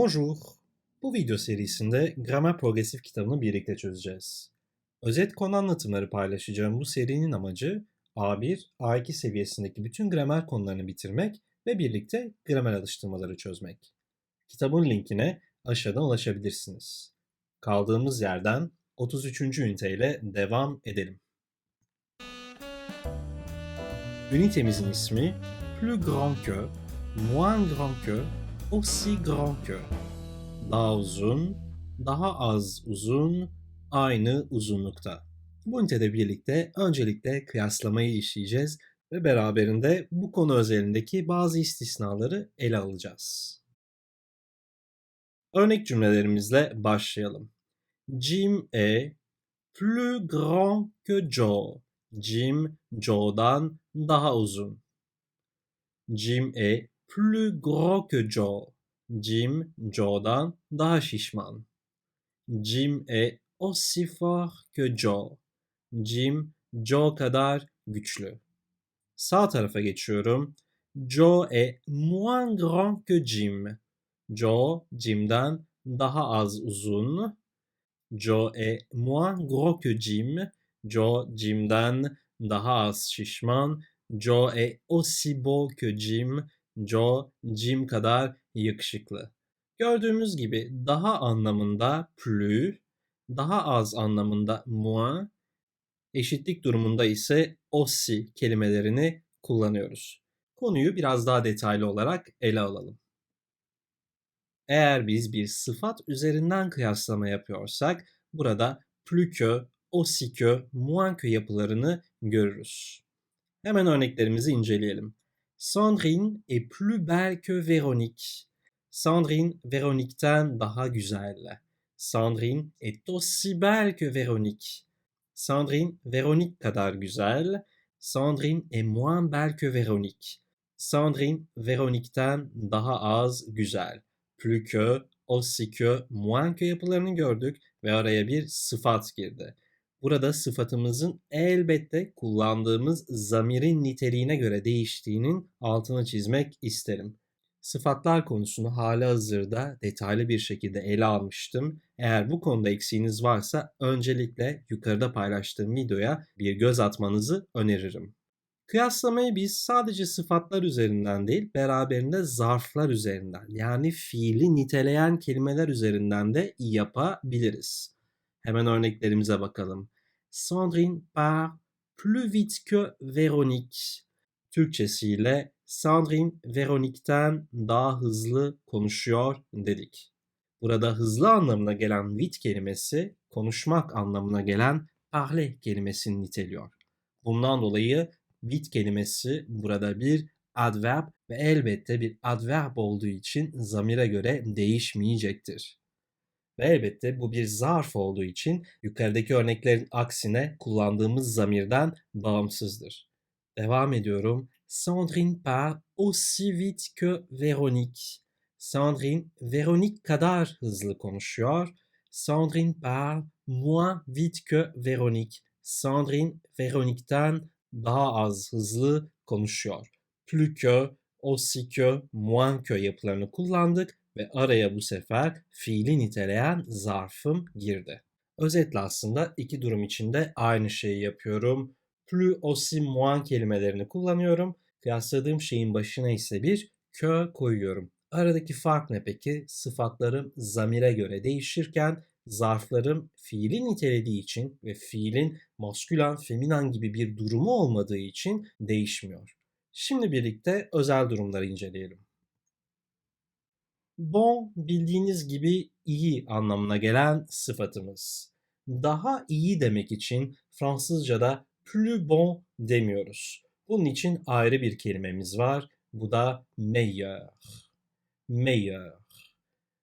Bonjour. Bu video serisinde gramer progresif kitabını birlikte çözeceğiz. Özet konu anlatımları paylaşacağım bu serinin amacı A1, A2 seviyesindeki bütün gramer konularını bitirmek ve birlikte gramer alıştırmaları çözmek. Kitabın linkine aşağıdan ulaşabilirsiniz. Kaldığımız yerden 33. üniteyle devam edelim. Ünitemizin ismi Plus grand que, moins grand que, aussi grand que. Daha uzun, daha az uzun, aynı uzunlukta. Bu ünitede birlikte öncelikle kıyaslamayı işleyeceğiz ve beraberinde bu konu özelindeki bazı istisnaları ele alacağız. Örnek cümlelerimizle başlayalım. Jim est plus grand que Joe. Jim, Joe'dan daha uzun. Jim est plus gros que Joe. Jim, Joe'dan daha şişman. Jim est aussi fort que Joe. Jim, Joe kadar güçlü. Sağ tarafa geçiyorum. Joe est moins grand que Jim. Joe, Jim'den daha az uzun. Joe est moins gros que Jim. Joe, Jim'den daha az şişman. Joe est aussi beau que Jim. Joe, Jim kadar yakışıklı. Gördüğümüz gibi daha anlamında plus, daha az anlamında moins, eşitlik durumunda ise aussi kelimelerini kullanıyoruz. Konuyu biraz daha detaylı olarak ele alalım. Eğer biz bir sıfat üzerinden kıyaslama yapıyorsak burada plus que, aussi yapılarını görürüz. Hemen örneklerimizi inceleyelim. Sandrine est plus belle que Véronique. Sandrine, Véronique'ten daha güzel. Sandrine est aussi belle que Véronique. Sandrine, Véronique kadar güzel. Sandrine est moins belle que Véronique. Sandrine, Véronique'ten daha az güzel. Plus que, aussi que, moins que yapılarını gördük ve araya bir sıfat girdi. Burada sıfatımızın elbette kullandığımız zamirin niteliğine göre değiştiğinin altını çizmek isterim. Sıfatlar konusunu hala hazırda detaylı bir şekilde ele almıştım. Eğer bu konuda eksiğiniz varsa öncelikle yukarıda paylaştığım videoya bir göz atmanızı öneririm. Kıyaslamayı biz sadece sıfatlar üzerinden değil, beraberinde zarflar üzerinden yani fiili niteleyen kelimeler üzerinden de yapabiliriz. Hemen örneklerimize bakalım. Sandrine part plus vite que Véronique. Türkçesiyle Sandrine Veronique'ten daha hızlı konuşuyor dedik. Burada hızlı anlamına gelen vite kelimesi konuşmak anlamına gelen parler kelimesini niteliyor. Bundan dolayı vite kelimesi burada bir adverb ve elbette bir adverb olduğu için zamire göre değişmeyecektir. Ve elbette bu bir zarf olduğu için yukarıdaki örneklerin aksine kullandığımız zamirden bağımsızdır. Devam ediyorum. Sandrine part aussi vite que Véronique. Sandrine, Véronique kadar hızlı konuşuyor. Sandrine part moins vite que Véronique. Sandrine, Véronique'den daha az hızlı konuşuyor. Plus que, aussi que, moins que yapılarını kullandık ve araya bu sefer fiili niteleyen zarfım girdi. Özetle aslında iki durum içinde aynı şeyi yapıyorum. Plus, aussi, moins kelimelerini kullanıyorum. Kıyasladığım şeyin başına ise bir kö koyuyorum. Aradaki fark ne peki? Sıfatlarım zamire göre değişirken zarflarım fiili nitelediği için ve fiilin maskülen, feminen gibi bir durumu olmadığı için değişmiyor. Şimdi birlikte özel durumları inceleyelim. Bon bildiğiniz gibi iyi anlamına gelen sıfatımız. Daha iyi demek için Fransızca'da plus bon demiyoruz. Bunun için ayrı bir kelimemiz var. Bu da meilleur. Meilleur.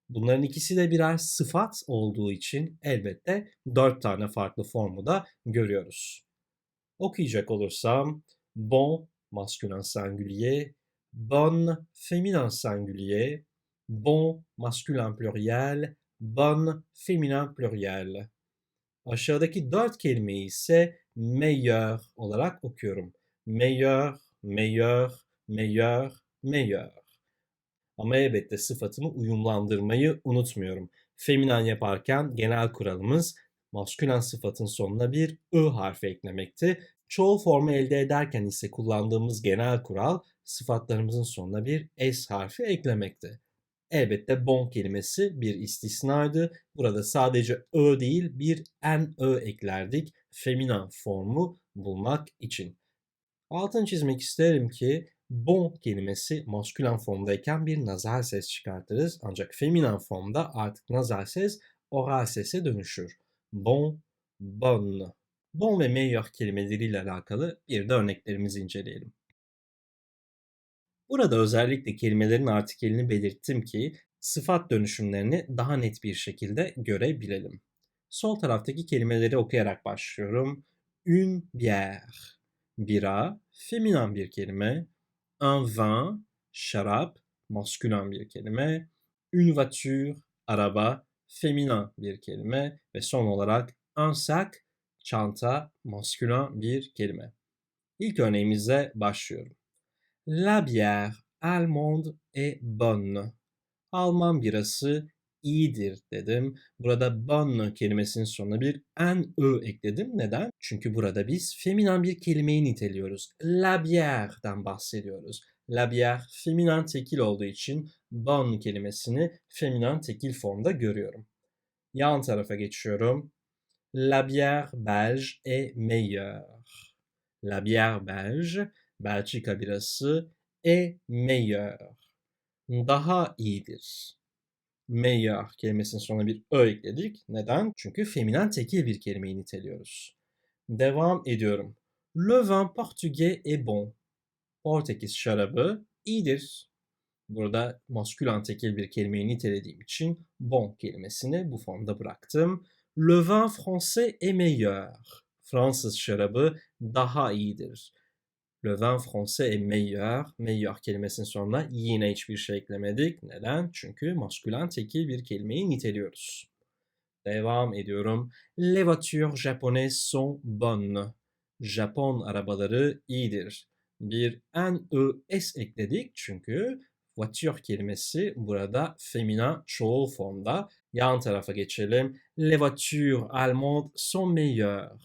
Bunların ikisi de birer sıfat olduğu için elbette dört tane farklı formu da görüyoruz. Okuyacak olursam bon masculin singulier, bonne féminin singulier, bon masculin pluriel, bonne féminin pluriel. Aşağıdaki dört kelimeyi ise meilleur olarak okuyorum. Meilleur, meilleur, meilleur, meilleur. Ama elbette sıfatımı uyumlandırmayı unutmuyorum. Feminen yaparken genel kuralımız maskülen sıfatın sonuna bir ı harfi eklemekti. Çoğul formu elde ederken ise kullandığımız genel kural sıfatlarımızın sonuna bir s harfi eklemekti. Elbette bon kelimesi bir istisnaydı. Burada sadece ö değil bir en ö eklerdik feminen formu bulmak için. Altını çizmek isterim ki bon kelimesi maskülen formdayken bir nazal ses çıkartırız. Ancak feminen formda artık nazal ses oral sese dönüşür. Bon, bonne. Bon ve meilleur kelimeleriyle alakalı bir de örneklerimizi inceleyelim. Burada özellikle kelimelerin artikelini belirttim ki sıfat dönüşümlerini daha net bir şekilde görebilelim. Sol taraftaki kelimeleri okuyarak başlıyorum. Une bière, bira, feminen bir kelime. Un vin, şarap, maskülen bir kelime. Une voiture, araba, feminen bir kelime. Ve son olarak un sac, çanta, maskülen bir kelime. İlk örneğimizle başlıyorum. La bière allemande est bonne. Alman birası iyidir dedim. Burada bonne kelimesinin sonuna bir en ö ekledim. Neden? Çünkü burada biz feminen bir kelimeyi niteliyoruz. La bière'den bahsediyoruz. La bière feminen tekil olduğu için bonne kelimesini feminen tekil formda görüyorum. Yan tarafa geçiyorum. La bière belge est meilleure. La bière belge Belçika birası e meilleur. Daha iyidir. Meilleur kelimesinin sonuna bir ö ekledik. Neden? Çünkü feminen tekil bir kelimeyi niteliyoruz. Devam ediyorum. Le vin portugais est bon. Portekiz şarabı iyidir. Burada maskülen tekil bir kelimeyi nitelediğim için bon kelimesini bu formda bıraktım. Le vin français est meilleur. Fransız şarabı daha iyidir. Le vin français est meilleur. Meilleur kelimesinin sonuna yine hiçbir şey eklemedik. Neden? Çünkü maskülen tekil bir kelimeyi niteliyoruz. Devam ediyorum. Les voitures japonaises sont bonnes. Japon arabaları iyidir. Bir n e s ekledik çünkü voiture kelimesi burada femina çoğul formda. Yan tarafa geçelim. Les voitures allemandes sont meilleures.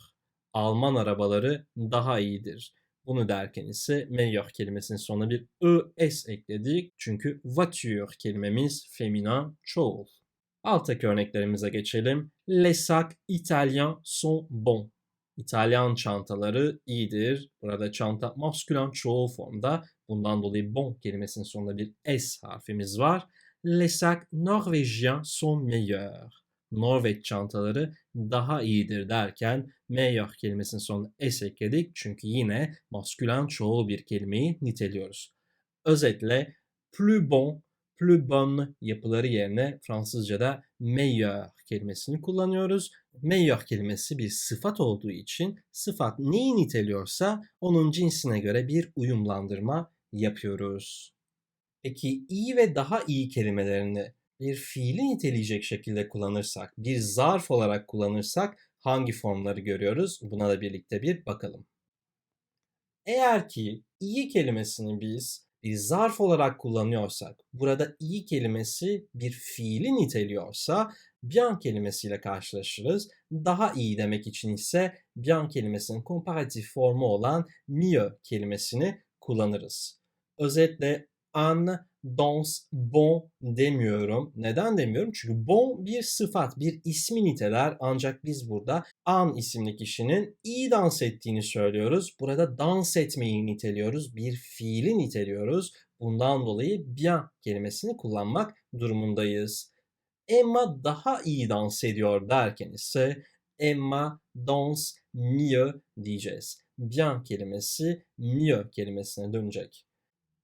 Alman arabaları daha iyidir. Bunu derken ise meilleur kelimesinin sonuna bir es ekledik. Çünkü voiture kelimemiz feminin çoğul. Alttaki örneklerimize geçelim. Les sacs italiens sont bons. İtalyan çantaları iyidir. Burada çanta maskülen çoğul formda. Bundan dolayı bon kelimesinin sonunda bir s harfimiz var. Les sacs norvégiens sont meilleurs. Norveç çantaları daha iyidir derken meilleur kelimesinin sonuna s ekledik. Çünkü yine maskülen çoğul bir kelimeyi niteliyoruz. Özetle plus bon, plus bonne yapıları yerine Fransızca'da meilleur kelimesini kullanıyoruz. Meilleur kelimesi bir sıfat olduğu için sıfat neyi niteliyorsa onun cinsine göre bir uyumlandırma yapıyoruz. Peki iyi ve daha iyi kelimelerini bir fiili niteleyecek şekilde kullanırsak, bir zarf olarak kullanırsak hangi formları görüyoruz? Buna da birlikte bir bakalım. Eğer ki iyi kelimesini biz bir zarf olarak kullanıyorsak, burada iyi kelimesi bir fiili niteliyorsa bien kelimesiyle karşılaşırız. Daha iyi demek için ise bien kelimesinin komparatif formu olan mieux kelimesini kullanırız. Özetle an, dans, bon demiyorum. Neden demiyorum? Çünkü bon bir sıfat, bir ismi niteler ancak biz burada an isimli kişinin iyi dans ettiğini söylüyoruz. Burada dans etmeyi niteliyoruz, bir fiili niteliyoruz. Bundan dolayı bien kelimesini kullanmak durumundayız. Emma daha iyi dans ediyor derken ise Emma dans mieux diyeceğiz. Bien kelimesi mieux kelimesine dönecek.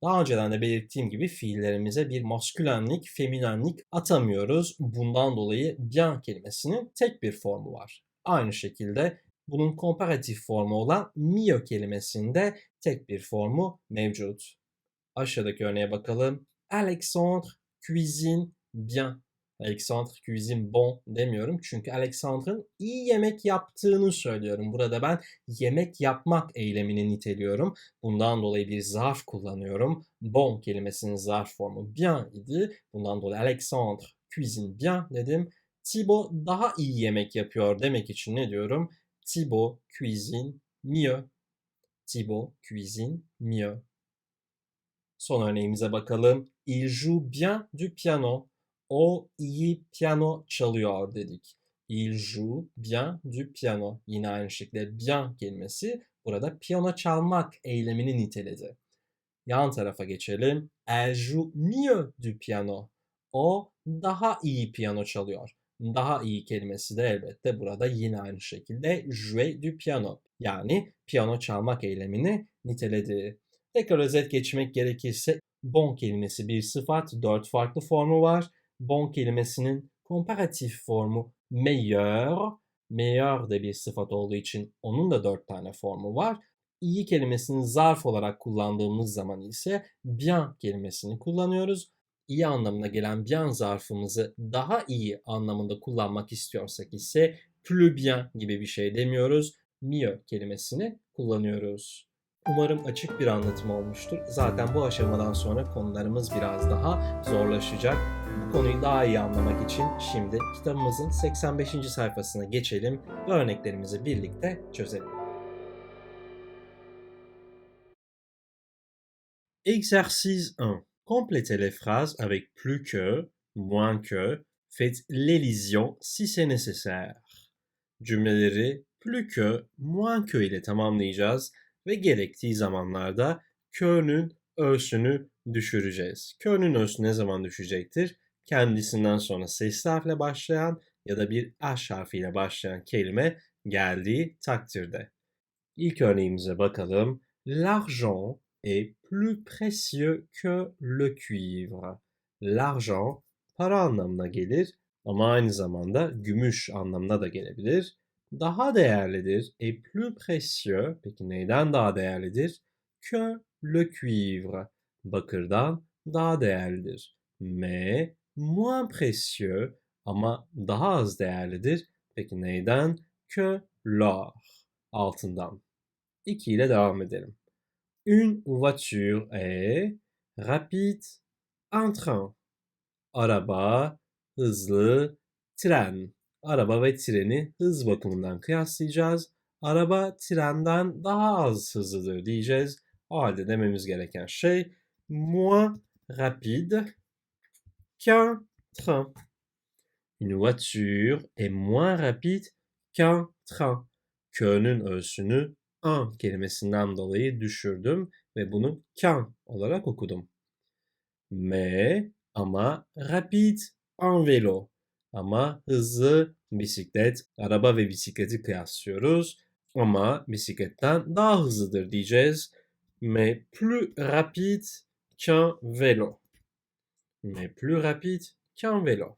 Daha önceden de belirttiğim gibi fiillerimize bir maskülenlik, feminenlik atamıyoruz. Bundan dolayı bien kelimesinin tek bir formu var. Aynı şekilde bunun komparatif formu olan mieux kelimesinde tek bir formu mevcut. Aşağıdaki örneğe bakalım. Alexandre cuisine bien. Alexandre cuisine bon demiyorum. Çünkü Alexandre'ın iyi yemek yaptığını söylüyorum. Burada ben yemek yapmak eylemini niteliyorum. Bundan dolayı bir zarf kullanıyorum. Bon kelimesinin zarf formu bien idi. Bundan dolayı Alexandre cuisine bien dedim. Thibaut daha iyi yemek yapıyor demek için ne diyorum? Thibaut cuisine mieux. Thibaut cuisine mieux. Son örneğimize bakalım. Il joue bien du piano. O iyi piyano çalıyor dedik. Il joue bien du piano. Yine aynı şekilde bien kelimesi burada piyano çalmak eylemini niteledi. Yan tarafa geçelim. Elle joue mieux du piano. O daha iyi piyano çalıyor. Daha iyi kelimesi de elbette burada yine aynı şekilde jouer du piano. Yani piyano çalmak eylemini niteledi. Tekrar özet geçmek gerekirse bon kelimesi bir sıfat, dört farklı formu var. Bon kelimesinin komparatif formu meilleur, meilleur de bir sıfat olduğu için onun da dört tane formu var. İyi kelimesini zarf olarak kullandığımız zaman ise bien kelimesini kullanıyoruz. İyi anlamına gelen bien zarfımızı daha iyi anlamında kullanmak istiyorsak ise plus bien gibi bir şey demiyoruz. Mieux kelimesini kullanıyoruz. Umarım açık bir anlatım olmuştur. Zaten bu aşamadan sonra konularımız biraz daha zorlaşacak. Bu konuyu daha iyi anlamak için şimdi kitabımızın 85. sayfasına geçelim ve örneklerimizi birlikte çözelim. Exercice 1. Complétez les phrases avec plus que, moins que, faites l'élision si c'est nécessaire. Cümleleri plus que, moins que ile tamamlayacağız ve gerektiği zamanlarda kö'nün ö'sünü düşüreceğiz. Kö'nün ö'sü ne zaman düşecektir? Kendisinden sonra sesli harfle başlayan ya da bir H harfiyle başlayan kelime geldiği takdirde. İlk örneğimize bakalım. L'argent est plus précieux que le cuivre. L'argent para anlamına gelir ama aynı zamanda gümüş anlamına da gelebilir daha değerlidir. Et plus précieux. Peki neyden daha değerlidir? Que le cuivre. Bakırdan daha değerlidir. Mais moins précieux ama daha az değerlidir. Peki neyden? Que l'or. Altından. 2 ile devam edelim. Une voiture est rapide, un train. Araba, hızlı, tren. Araba ve treni hız bakımından kıyaslayacağız. Araba trenden daha az hızlıdır diyeceğiz. O halde dememiz gereken şey moins rapide qu'un train. Une voiture est moins rapide qu'un train. Qu'n'ün ölçüsünü un kelimesinden dolayı düşürdüm ve bunu qu'un olarak okudum. Mais ama rapide en vélo. Ama hızlı bisiklet, araba ve bisikleti kıyaslıyoruz. Ama bisikletten daha hızlıdır diyeceğiz. Mais plus rapide qu'un vélo. Mais plus rapide qu'un vélo.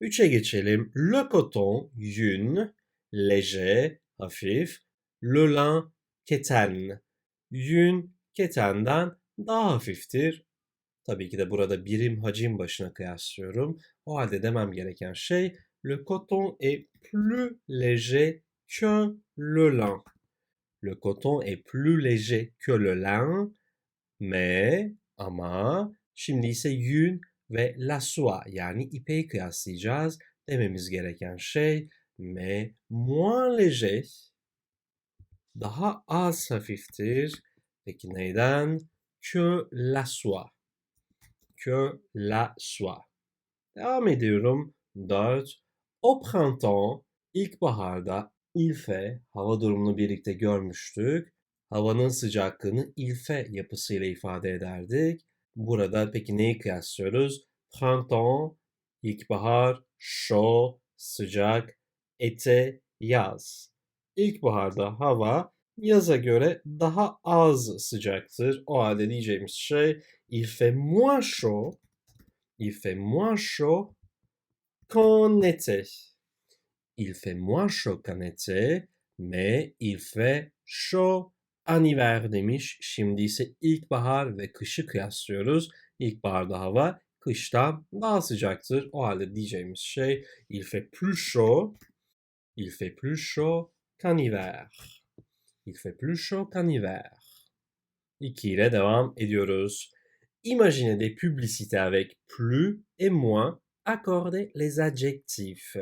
Üçe geçelim. Le coton, yün, léger, hafif. Le lin, keten. Yün, ketenden daha hafiftir. Tabii ki de burada birim hacim başına kıyaslıyorum. O halde demem gereken şey le coton est plus léger que le lin. Le coton est plus léger que le lin. Mais ama şimdi ise yün ve la soie yani ipeği kıyaslayacağız. Dememiz gereken şey mais moins léger daha az hafiftir. Peki neyden? Que la soie. Que la soie. Devam ediyorum. 4. Au printemps, ilkbaharda ilfe, hava durumunu birlikte görmüştük. Havanın sıcaklığını ilfe yapısıyla ifade ederdik. Burada peki neyi kıyaslıyoruz? Printemps, ilkbahar, chaud, sıcak, ete, yaz. İlkbaharda hava yaza göre daha az sıcaktır. O halde diyeceğimiz şey il fait moins chaud Il fait moins chaud qu'en été. Il fait moins chaud qu'en été, mais il fait chaud en hiver demiş. Şimdi ise ilkbahar ve kışı kıyaslıyoruz. İlkbaharda hava kışta daha sıcaktır. O halde diyeceğimiz şey il fait plus chaud, il fait plus chaud qu'en hiver. Il fait plus chaud qu'en hiver. 2 ile devam ediyoruz. Imaginez des publicités avec plus et moins, accordez les adjectifs.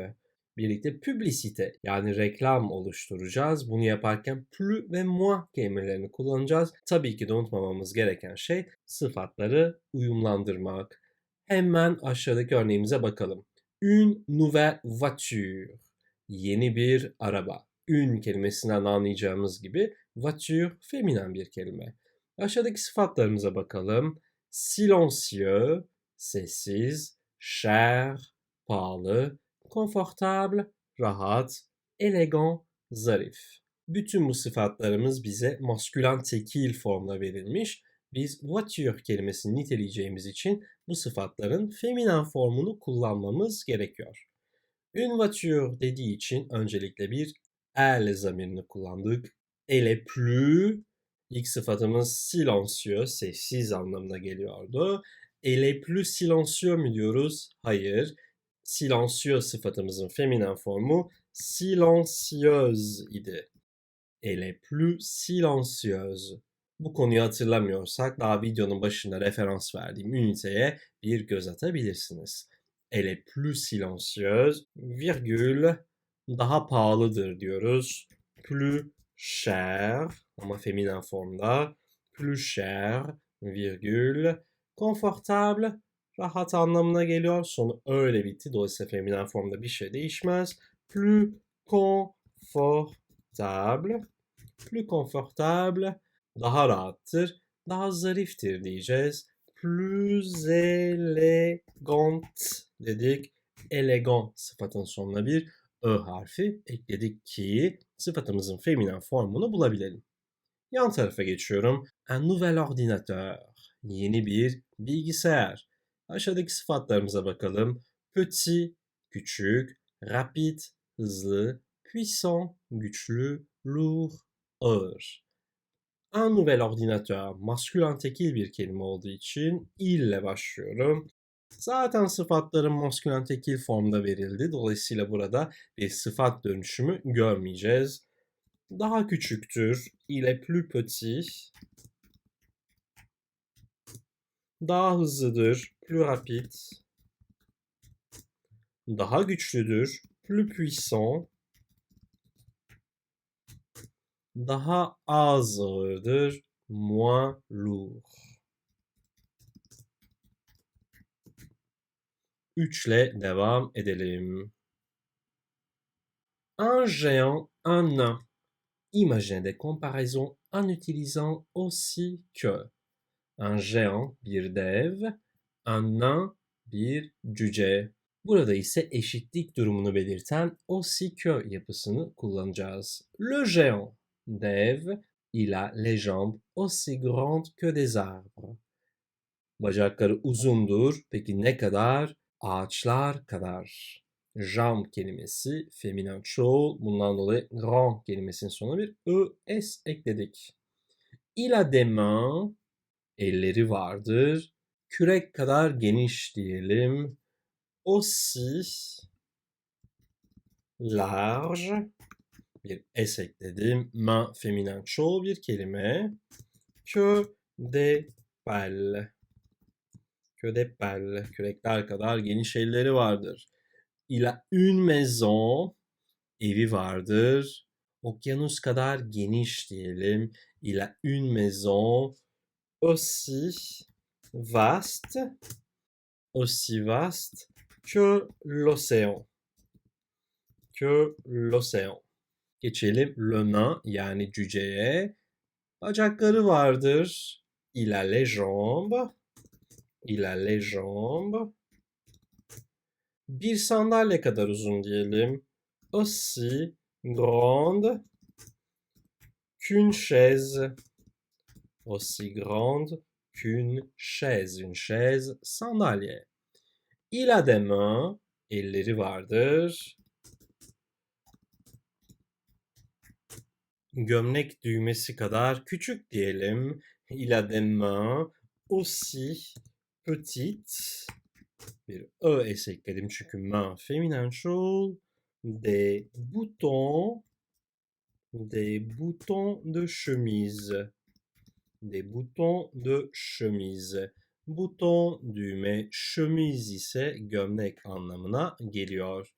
Birlikte publicite yani reklam oluşturacağız. Bunu yaparken plus ve moins kelimelerini kullanacağız. Tabii ki de unutmamamız gereken şey sıfatları uyumlandırmak. Hemen aşağıdaki örneğimize bakalım. Une nouvelle voiture. Yeni bir araba. Une kelimesinden anlayacağımız gibi voiture feminen bir kelime. Aşağıdaki sıfatlarımıza bakalım. Silencieux, sessiz, cher, pahalı, confortable, rahat, élégant, zarif. Bütün bu sıfatlarımız bize maskülen tekil formda verilmiş. Biz voiture kelimesini niteleyeceğimiz için bu sıfatların feminen formunu kullanmamız gerekiyor. Une voiture dediği için öncelikle bir elle zamirini kullandık. Elle plus İlk sıfatımız silencieux, sessiz anlamına geliyordu. Elle est plus silencieux mu diyoruz? Hayır. Silencieux sıfatımızın feminen formu silencieuse idi. Est plus silencieuse. Bu konuyu hatırlamıyorsak daha videonun başında referans verdiğim üniteye bir göz atabilirsiniz. Elle plus silencieuse, virgül, daha pahalıdır diyoruz. Plus cher ama feminen formda. Plus cher, virgül, confortable, rahat anlamına geliyor. Sonu öyle bitti. Dolayısıyla feminen formda bir şey değişmez. Plus confortable, plus confortable, daha rahattır, daha zariftir diyeceğiz. Plus élégant dedik. Elegant sıfatın sonuna bir ö harfi ekledik ki sıfatımızın feminen formunu bulabilelim. Yan tarafa geçiyorum. Un nouvel ordinateur. Yeni bir bilgisayar. Aşağıdaki sıfatlarımıza bakalım. Petit, küçük, rapide, hızlı, puissant, güçlü, lourd, ağır. Un nouvel ordinateur maskülen tekil bir kelime olduğu için il ile başlıyorum. Zaten sıfatların maskülen tekil formda verildi. Dolayısıyla burada bir sıfat dönüşümü görmeyeceğiz. Daha küçüktür. Il est plus petit. Daha hızlıdır. Plus rapide. Daha güçlüdür. Plus puissant. Daha az ağırdır. Moins lourd. 3 ile devam edelim. Un géant, un nain. Imaginez des comparaisons en utilisant aussi que. Un géant bir dev, un nain bir cüce. Burada ise eşitlik durumunu belirten aussi que yapısını kullanacağız. Le géant, dev, il a les jambes aussi grandes que des arbres. Bacakları uzundur. Peki ne kadar? Ağaçlar kadar. Jam kelimesi feminen çoğul. Bundan dolayı grand kelimesinin sonuna bir es ekledik. Il a des. Elleri vardır. Kürek kadar geniş diyelim. Aussi large bir es ekledim. Main feminen çoğul bir kelime. Que des balles. Balles. Kürekler kadar geniş elleri vardır. Il a une maison. Evi vardır. Okyanus kadar geniş diyelim. Il a une maison aussi vaste, aussi vaste que l'océan. Que l'océan. Geçelim le nain yani cüceye. Bacakları vardır. Il a les jambes. Il a les jambes. Bir sandalye kadar uzun diyelim. Aussi grande qu'une chaise. Aussi grande qu'une chaise. Une chaise, sandalye. Il a des mains. Elleri vardır. Gömlek düğmesi kadar küçük diyelim. Il a des mains aussi petites Bir es ekledim çünkü main féminin çoğul. Des boutons. Des boutons de chemise. Des boutons de chemise. Bouton düğme, chemise ise gömlek anlamına geliyor.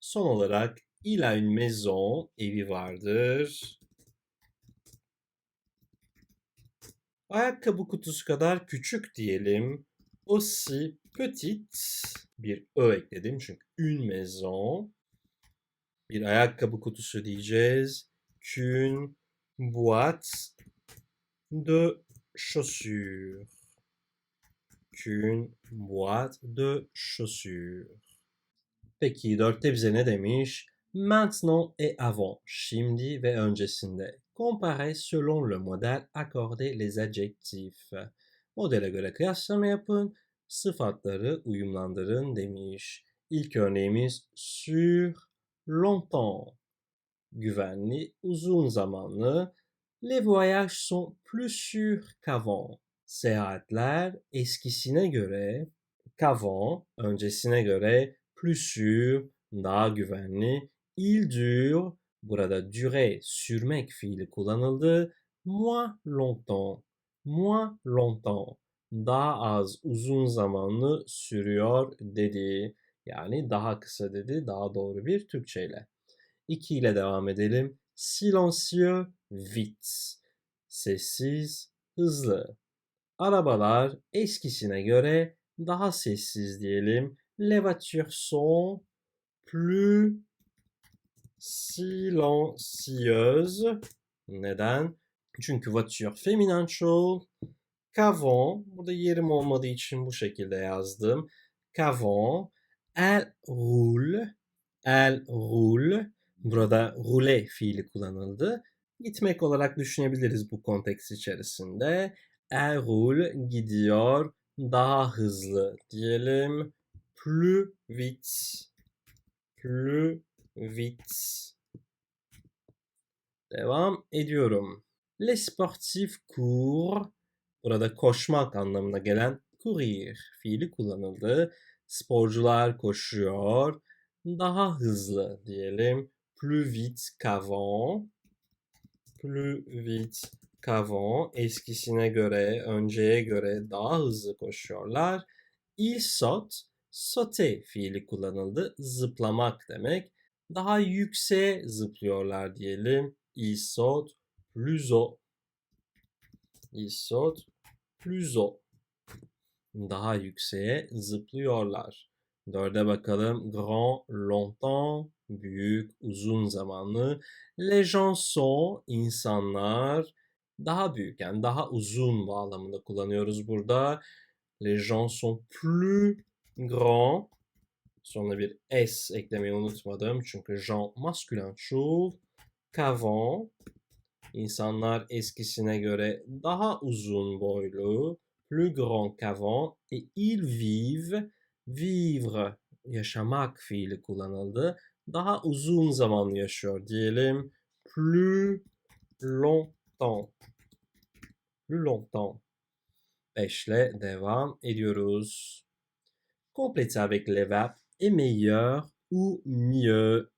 Son olarak il a une maison, evi vardır. Ayakkabı kutusu kadar küçük diyelim. Aussi petite. Bir ö ekledim çünkü une maison. Bir ayakkabı kutusu diyeceğiz. Qu'une boîte de chaussures. Qu'une boîte de chaussures. Peki dörtte bize ne demiş? Maintenant et avant, şimdi ve öncesinde. Comparer selon le modèle, accorder les adjectifs. Modele göre kıyaslama yapın, sıfatları uyumlandırın demiş. İlk örneğimiz sur longtemps. Güvenli, uzun zamanlı. Les voyages sont plus sûrs qu'avant. Seyahatler eskisine göre, qu'avant, öncesine göre plus sûr, daha güvenli. Il dure, burada dure, sürmek fiili kullanıldı. Moins longtemps, moins longtemps. Daha az uzun zamanlı sürüyor dedi. Yani daha kısa dedi, daha doğru bir Türkçeyle. 2 ile devam edelim. Silencieux, vite. Sessiz, hızlı. Arabalar eskisine göre daha sessiz diyelim. Les voitures sont plus silencieuses. Neden? Çünkü voiture feminin çoğul. Qu'avant, burada yerim olmadığı için bu şekilde yazdım. Qu'avant, elle roule, elle roule. Burada rouler fiili kullanıldı. Gitmek olarak düşünebiliriz bu konteks içerisinde. Elle roule gidiyor, daha hızlı diyelim. Plus vite. Plus vite. Devam ediyorum. Les sportifs courent. Burada koşmak anlamına gelen courir fiili kullanıldı. Sporcular koşuyor. Daha hızlı diyelim. Plus vite qu'avant. Plus vite qu'avant. Eskisine göre, önceye göre daha hızlı koşuyorlar. Il saute. Sauter fiili kullanıldı. Zıplamak demek. Daha yükseğe zıplıyorlar diyelim. Il saute saute plus haut. Daha yükseğe zıplıyorlar. Dörde bakalım. Grand, longtemps, büyük, uzun zamanlı. Les gens sont, insanlar. Daha büyük yani daha uzun bağlamında kullanıyoruz burada. Les gens sont plus grands. Sonra bir S eklemeyi unutmadım. Çünkü Jean maskülen çoğul. Qu'avant. İnsanlar eskisine göre daha uzun boylu. Plus grand qu'avant. Et ils vivent. Vivre. Yaşamak fiili kullanıldı. Daha uzun zaman yaşıyor diyelim. Plus longtemps. Plus longtemps. 5 ile devam ediyoruz. Complétez avec les verbes et meilleur ou mieux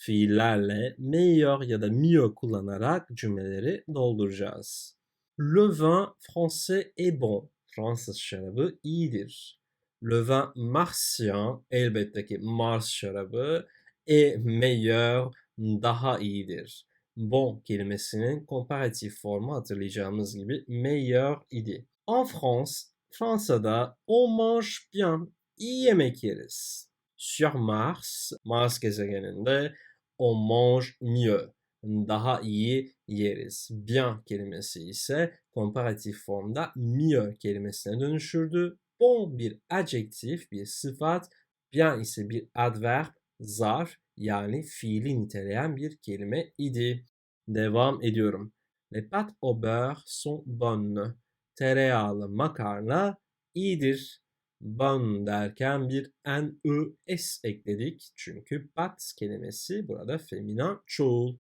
fiillerle meilleur ya da mieux kullanarak cümleleri dolduracağız. Le vin français est bon. Fransız şarabı iyidir. Le vin martien elbette ki Mars şarabı est meilleur daha iyidir. Bon kelimesinin komparatif formu hatırlayacağımız gibi meilleur idi. En France, Fransa'da on mange bien iyi yemek yeriz. Sur Mars, Mars gezegeninde on mange mieux. Daha iyi yeriz. Bien kelimesi ise komparatif formda mieux kelimesine dönüşürdü. Bon bir adjektif, bir sıfat. Bien ise bir adverb, zarf yani fiili niteleyen bir kelime idi. Devam ediyorum. Les pâtes au beurre sont bonnes. Tereyağlı makarna iyidir ban derken bir n-ı-s ekledik. Çünkü pat kelimesi burada feminen çoğul.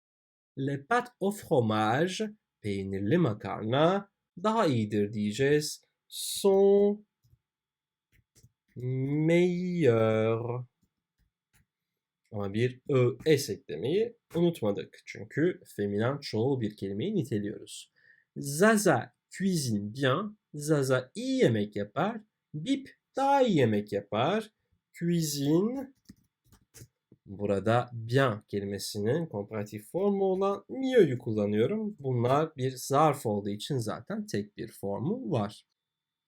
Le pat au fromage, peynirli makarna daha iyidir diyeceğiz. Son meilleur. Ama bir es eklemeyi unutmadık. Çünkü feminen çoğul bir kelimeyi niteliyoruz. Zaza cuisine bien. Zaza iyi yemek yapar. Bip daha iyi yemek yapar. Cuisine Burada bien kelimesinin komparatif formu olan mieux'yu kullanıyorum. Bunlar bir zarf olduğu için zaten tek bir formu var.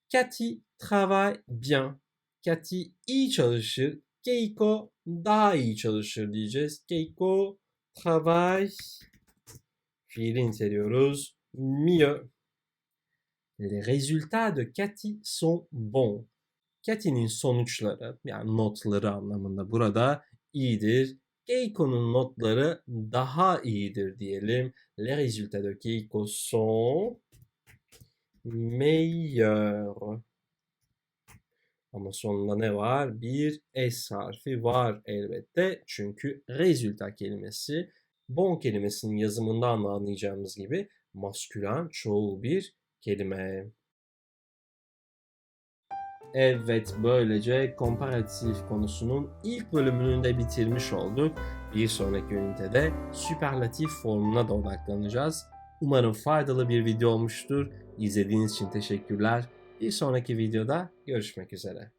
Cathy travaille bien. Cathy iyi çalışır. Keiko daha iyi çalışır diyeceğiz. Keiko travaille fiili niteliyoruz. Mieux. Les résultats de Cathy sont bons. Cathy'nin sonuçları yani notları anlamında burada iyidir. Keiko'nun notları daha iyidir diyelim. Les résultats de Keiko sont meilleurs. Ama sonunda ne var? Bir S harfi var elbette. Çünkü rezultat kelimesi bon kelimesinin yazımından da anlayacağımız gibi maskülen çoğul bir kelime. Evet böylece komparatif konusunun ilk bölümünü de bitirmiş olduk. Bir sonraki ünitede süperlatif formuna da odaklanacağız. Umarım faydalı bir video olmuştur. İzlediğiniz için teşekkürler. Bir sonraki videoda görüşmek üzere.